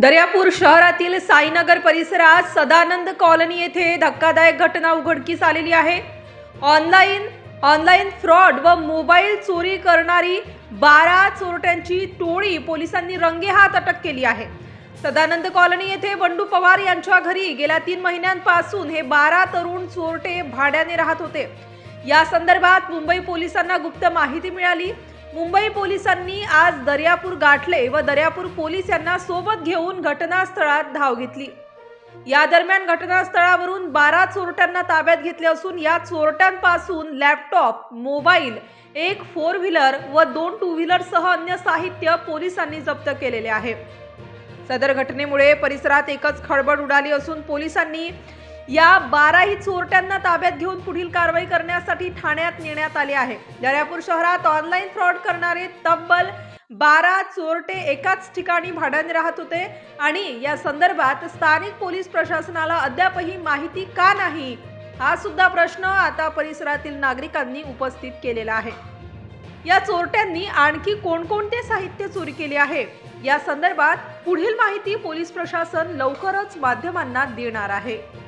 दर्यापूर शहरातील साईनगर परिसरात सदानंद कॉलनी येथे धक्कादायक घटना उघडकीस आलेली आहे. ऑनलाईन ऑनलाईन फ्रॉड व मोबाईल चोरी करणारी बारा चोरट्यांची टोळी पोलिसांनी रंगेहात अटक केली आहे. सदानंद कॉलनी येथे बंडू पवार यांच्या घरी गेल्या तीन महिन्यांपासून हे बारा तरुण चोरटे भाड्याने राहत होते. या संदर्भात मुंबई पोलिसांना गुप्त माहिती मिळाली. मुंबई पोलिसांनी आज दर्यापूर गाठले व दर्यापूर पोलीस यांना सोबत घेऊन घटनास्थळात धाव घेतली. या दरम्यान घटनास्थळावरून बारा चोरट्यांना ताब्यात घेतले असून या चोरट्यांपासून लॅपटॉप मोबाईल एक फोर व्हीलर व दोन टू व्हीलर सह अन्य साहित्य पोलिसांनी जप्त केलेले आहे. सदर घटनेमुळे परिसरात एकच खळबळ उडाली असून पोलिसांनी या बाराही चोरट्यांना ताब्यात घेऊन पुढील कारवाई करण्यासाठी ठाण्यात नेण्यात आले आहे. दर्यापूर शहरात ऑनलाईन फ्रॉड करणारे तब्बल बारा चोरटे एकाच ठिकाणी भाड्याने राहत होते आणि या संदर्भात स्थानिक पोलीस प्रशासनाला अद्यापही माहिती का नाही हा सुद्धा प्रश्न आता परिसरातील नागरिकांनी उपस्थित केलेला आहे. या चोरट्यांनी आणखी कोणकोणते साहित्य चोरी केले आहे? या संदर्भात पुढील माहिती पोलीस प्रशासन लवकरच माध्यमांना देणार आहे.